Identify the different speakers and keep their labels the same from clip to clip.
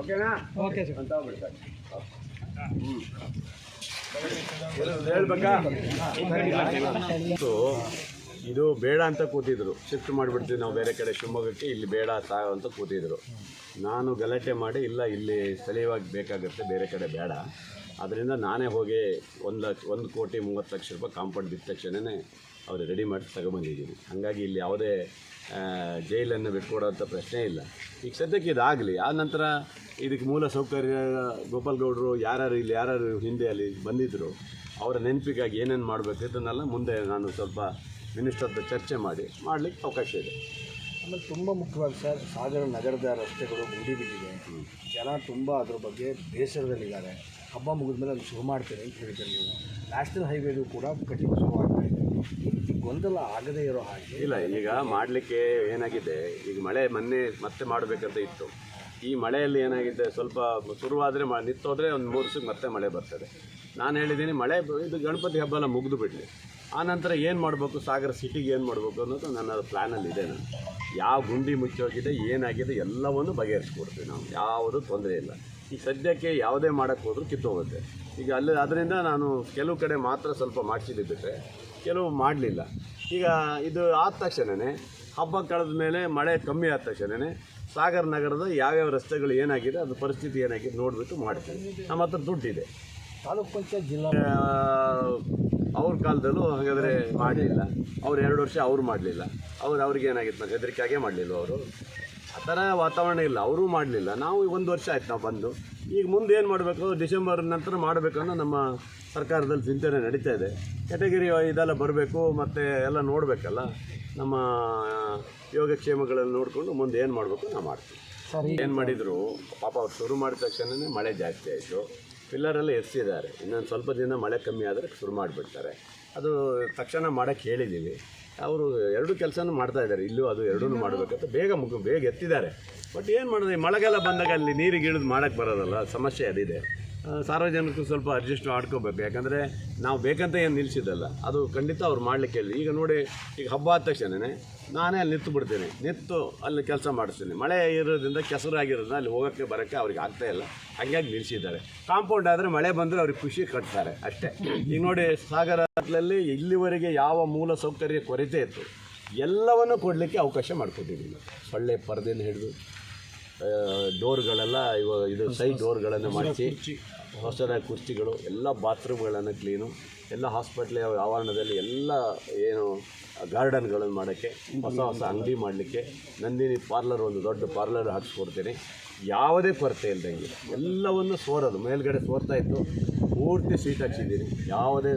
Speaker 1: ಓಕೆನಾ?
Speaker 2: Okay sir.
Speaker 1: ಅಂತ ಹೇಳ್ಬೇಕಾ?
Speaker 3: ಇದು ಬೇಡ ಅಂತ ಕೂತಿದ್ರು. ಶಿಫ್ಟ್ ಮಾಡಿಬಿಡ್ತೀವಿ ನಾವು ಬೇರೆ ಕಡೆ ಶಿವಮೊಗ್ಗಕ್ಕೆ ಇಲ್ಲಿ ಬೇಡ ಸಾವು ಅಂತ ಕೂತಿದ್ರು. ನಾನು ಗಲಾಟೆ ಮಾಡಿ ಇಲ್ಲ ಇಲ್ಲಿ ಸ್ಥಳೀಯವಾಗಿ ಬೇಕಾಗುತ್ತೆ ಬೇರೆ ಕಡೆ ಬೇಡ. ಅದರಿಂದ ನಾನೇ ಹೋಗಿ ಒಂದು ಲಕ್ಷ ಒಂದು ಕೋಟಿ ಮೂವತ್ತು ಲಕ್ಷ ರೂಪಾಯಿ ಕಾಂಪೌಂಡ್ ಬಿದ್ದ ತಕ್ಷಣವೇ ಅವ್ರು ರೆಡಿ ಮಾಡಿ ತಗೊಂಬಂದಿದ್ದೀನಿ. ಹಾಗಾಗಿ ಇಲ್ಲಿ ಯಾವುದೇ ಜೈಲನ್ನು ಬಿಟ್ಕೊಡೋಂಥ ಪ್ರಶ್ನೆ ಇಲ್ಲ. ಈಗ ಸದ್ಯಕ್ಕೆ ಇದಾಗಲಿ ಆ ನಂತರ ಇದಕ್ಕೆ ಮೂಲ ಸೌಕರ್ಯ ಗೋಪಾಲ್ ಗೌಡರು ಯಾರ್ಯಾರು ಇಲ್ಲಿ, ಯಾರ್ಯಾರು ಹಿಂದೆ ಅಲ್ಲಿ ಬಂದಿದ್ದರು ಅವರ ನೆನಪಿಗಾಗಿ ಏನೇನು ಮಾಡಬೇಕು ಇದನ್ನೆಲ್ಲ ಮುಂದೆ ನಾನು ಸ್ವಲ್ಪ ಮಿನಿಸ್ಟರ್ ಚರ್ಚೆ ಮಾಡಿ, ಮಾಡಲಿಕ್ಕೆ ಅವಕಾಶ ಇದೆ.
Speaker 2: ಆಮೇಲೆ ತುಂಬ ಮುಖ್ಯವಾಗಿ ಸರ್, ಸಾಗರ ನಗರದ ರಸ್ತೆಗಳು ಗುಂಡಿ ಬಿದ್ದಿದೆ. ಜನ ತುಂಬ ಅದ್ರ ಬಗ್ಗೆ ಬೇಸರದಲ್ಲಿದ್ದಾರೆ. ಹಬ್ಬ ಮುಗಿದ ಮೇಲೆ ಅಲ್ಲಿ ಶುರು ಮಾಡ್ತೇನೆ ಅಂತ ಹೇಳಿದ್ದಾರೆ ನೀವು. ನ್ಯಾಷನಲ್ ಹೈವೇದು ಕೂಡ ಕಟ್ಟಿಂಗ್ ಶುರುವಾಗ್ತಾ ಇದೆ. ಗೊಂದಲ ಆಗದೇ ಇರೋ ಹಾಗೆ
Speaker 3: ಇಲ್ಲ, ಈಗ ಮಾಡಲಿಕ್ಕೆ ಏನಾಗಿದೆ? ಈಗ ಮಳೆ ಮೊನ್ನೆ ಮತ್ತೆ ಮಾಡಬೇಕಂತ ಇತ್ತು. ಈ ಮಳೆಯಲ್ಲಿ ಏನಾಗಿದೆ? ಸ್ವಲ್ಪ ಶುರುವಾದರೆ ಮ ನಿತ್ತೋದ್ರೆ ಒಂದು ಮೂರು ಮತ್ತೆ ಮಳೆ ಬರ್ತದೆ. ನಾನು ಹೇಳಿದ್ದೀನಿ ಮಳೆ, ಇದು ಗಣಪತಿ ಹಬ್ಬ ಎಲ್ಲ ಮುಗಿದು ಬಿಡಲಿ. ಆನಂತರ ಏನು ಮಾಡಬೇಕು? ಸಾಗರ ಸಿಟಿಗೆ ಏನು ಮಾಡಬೇಕು ಅನ್ನೋದು ನನ್ನ ಪ್ಲ್ಯಾನಲ್ಲಿದೆ ನಾನು. ಯಾವ ಗುಂಡಿ ಮುಚ್ಚೋಗಿದೆ, ಏನಾಗಿದೆ ಎಲ್ಲವನ್ನು ಬಗೆಹರಿಸ್ಕೊಡ್ತೀವಿ ನಾವು. ಯಾವುದೂ ತೊಂದರೆ ಇಲ್ಲ. ಈಗ ಸದ್ಯಕ್ಕೆ ಯಾವುದೇ ಮಾಡೋಕ್ಕೆ ಹೋದರೂ ಕಿತ್ತೋಗುತ್ತೆ ಈಗ ಅಲ್ಲಿ ಅದರಿಂದ ನಾನು ಕೆಲವು ಕಡೆ ಮಾತ್ರ ಸ್ವಲ್ಪ ಮಾಡಿಸಿದ್ದು ಬಿಟ್ಟರೆ ಕೆಲವು ಮಾಡಲಿಲ್ಲ. ಈಗ ಇದು ಆದ ತಕ್ಷಣವೇ ಹಬ್ಬ ಕಳೆದ ಮೇಲೆ ಮಳೆ ಕಮ್ಮಿ ಆದ ತಕ್ಷಣವೇ ಸಾಗರ ನಗರದ ಯಾವ್ಯಾವ ರಸ್ತೆಗಳು ಏನಾಗಿದೆ ಅದು ಪರಿಸ್ಥಿತಿ ಏನಾಗಿದೆ ನೋಡಿಬಿಟ್ಟು ಮಾಡ್ತೀನಿ ನಮ್ಮ ಹತ್ರ ದುಡ್ಡಿದೆ.
Speaker 2: ತಾಲೂಕ್ ಪಂಚಾಯತ್ ಜಿಲ್ಲಾ
Speaker 3: ಅವ್ರ ಕಾಲದಲ್ಲೂ ಹಾಗಾದರೆ ಮಾಡಲಿಲ್ಲ. ಅವ್ರು ಎರಡು ವರ್ಷ ಅವ್ರು ಮಾಡಲಿಲ್ಲ. ಅವ್ರು ಅವ್ರಿಗೆ ಏನಾಗಿತ್ತು ಮತ್ತೆ? ಹೆದರಿಕೆಯಾಗೆ ಮಾಡಲಿಲ್ಲ ಅವರು? ಆ ಥರ ವಾತಾವರಣ ಇಲ್ಲ. ಅವರೂ ಮಾಡಲಿಲ್ಲ. ನಾವು ಒಂದು ವರ್ಷ ಆಯ್ತು ನಾವು ಬಂದು. ಈಗ ಮುಂದೆ ಏನು ಮಾಡಬೇಕು? ಡಿಸೆಂಬರ್ ನಂತರ ಮಾಡಬೇಕನ್ನೋ ನಮ್ಮ ಸರ್ಕಾರದಲ್ಲಿ ಚಿಂತನೆ ನಡೀತಾ ಇದೆ. ಕೆಟಗರಿ ಇದೆಲ್ಲ ಬರಬೇಕು ಮತ್ತು ಎಲ್ಲ ನೋಡಬೇಕಲ್ಲ. ನಮ್ಮ ಯೋಗಕ್ಷೇಮಗಳನ್ನು ನೋಡಿಕೊಂಡು ಮುಂದೆ ಏನು ಮಾಡಬೇಕು ನಾವು ಮಾಡ್ತೀವಿ.
Speaker 2: ಸರಿ.
Speaker 3: ಏನು ಮಾಡಿದರು? ಪಾಪ ಅವ್ರು ಶುರು ಮಾಡಿದ ತಕ್ಷಣವೇ ಮಳೆ ಜಾಸ್ತಿ ಆಯಿತು. ಪಿಲ್ಲರೆಲ್ಲ ಎತ್ತಿದ್ದಾರೆ ಇನ್ನೊಂದು ಸ್ವಲ್ಪ ದಿನ ಮಳೆ ಕಮ್ಮಿ ಆದರೆ ಶುರು ಮಾಡಿಬಿಡ್ತಾರೆ. ಅದು ತಕ್ಷಣ ಮಾಡೋಕ್ಕೆ ಹೇಳಿದ್ದೀವಿ ಅವರು ಎರಡು ಕೆಲಸನೂ ಮಾಡ್ತಾ ಇದ್ದಾರೆ. ಇಲ್ಲೂ ಅದು ಎರಡೂ ಮಾಡಬೇಕಂತ ಬೇಗ ಮುಗು ಬೇಗ ಎತ್ತಿದ್ದಾರೆ. ಬಟ್ ಏನು ಮಾಡೋದು? ಮಳೆಗಾಲ ಬಂದಾಗ ಅಲ್ಲಿ ನೀರಿಗೆ ಇಳಿದು ಮಾಡೋಕ್ಕೆ ಬರೋದಲ್ಲ ಸಮಸ್ಯೆ ಅದಿದೆ. ಸಾರ್ವಜನಿಕರು ಸ್ವಲ್ಪ ಅಡ್ಜಸ್ಟ್ ಮಾಡ್ಕೋಬೇಕು. ಯಾಕಂದರೆ ನಾವು ಬೇಕಂತ ಏನು ನಿಲ್ಲಿಸಿದ್ದಲ್ಲ ಅದು ಖಂಡಿತ ಅವ್ರು ಮಾಡಲಿಕ್ಕೆ ಹೇಳಿ. ಈಗ ನೋಡಿ, ಈಗ ಹಬ್ಬ ಆದ ತಕ್ಷಣವೇ ನಾನೇ ಅಲ್ಲಿ ನಿಂತು ಬಿಡ್ತೀನಿ. ನಿಂತು ಅಲ್ಲಿ ಕೆಲಸ ಮಾಡಿಸ್ತೀನಿ. ಮಳೆ ಇರೋದ್ರಿಂದ ಕೆಸರಾಗಿರೋದ್ರಿಂದ ಅಲ್ಲಿ ಹೋಗೋಕ್ಕೆ, ಬರೋಕ್ಕೆ ಅವ್ರಿಗೆ ಆಗ್ತಾ ಇಲ್ಲ. ಹಂಗಾಗಿ ನಿಲ್ಲಿಸಿದ್ದಾರೆ ಕಾಂಪೌಂಡ್ ಆದರೆ ಮಳೆ ಬಂದರೆ ಅವ್ರಿಗೆ ಖುಷಿ ಕಟ್ತಾರೆ ಅಷ್ಟೇ. ಈಗ ನೋಡಿ, ಸಾಗರದಲ್ಲಿ ಇಲ್ಲಿವರೆಗೆ ಯಾವ ಮೂಲ ಸೌಕರ್ಯ ಕೊರತೆ ಇತ್ತು, ಎಲ್ಲವನ್ನು ಕೊಡಲಿಕ್ಕೆ ಅವಕಾಶ ಮಾಡಿಕೊಟ್ಟಿದ್ದೀವಿ ಸೊಳ್ಳೆ ಪರದೆಯನ್ನು ಹಿಡಿದು ಡೋರ್ಗಳೆಲ್ಲ ಇವಾಗ ಇದು ಸೈಡ್ ಡೋರ್ಗಳನ್ನು ಮಾಡಿಸಿ ಹೊಸದಾಗಿ ಕುರ್ಚಿಗಳು ಎಲ್ಲ ಬಾತ್ರೂಮ್ಗಳನ್ನು ಕ್ಲೀನು ಎಲ್ಲ ಹಾಸ್ಪಿಟ್ಲ್ ಆವರಣದಲ್ಲಿ ಎಲ್ಲ ಏನು ಗಾರ್ಡನ್ಗಳನ್ನು ಮಾಡೋಕ್ಕೆ ಹೊಸ ಹೊಸ ಅಂಗಡಿ ಮಾಡಲಿಕ್ಕೆ ನಂದಿನಿ ಪಾರ್ಲರ್ ಒಂದು ದೊಡ್ಡ ಪಾರ್ಲರ್ ಹಾಕ್ಸ್ಕೊಡ್ತೀನಿ. ಯಾವುದೇ ಕೊರತೆ ಇಲ್ಲದಂಗೆ ಎಲ್ಲವನ್ನು ಸೋರೋದು ಮೇಲ್ಗಡೆ ಸೋರ್ತಾ ಇತ್ತು ಪೂರ್ತಿ ಸೀಟ್ ಹಾಕ್ಸಿದ್ದೀನಿ ಯಾವುದೇ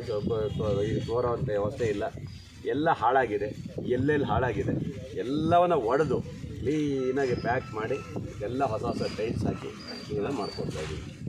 Speaker 3: ಈ ಸೋರೋವಂಥ ವ್ಯವಸ್ಥೆ ಇಲ್ಲ. ಎಲ್ಲ ಹಾಳಾಗಿದೆ ಎಲ್ಲೆಲ್ಲಿ ಹಾಳಾಗಿದೆ ಎಲ್ಲವನ್ನು ಒಡೆದು ಕ್ಲೀನಾಗಿ ಪ್ಯಾಕ್ ಮಾಡಿ ಎಲ್ಲ ಹೊಸ ಹೊಸ ಟೈಲ್ಸ್ ಹಾಕಿ ಕ್ಲೀನಾಗಿ ಮಾಡ್ಕೊಡ್ತಾ ಇದ್ದೀವಿ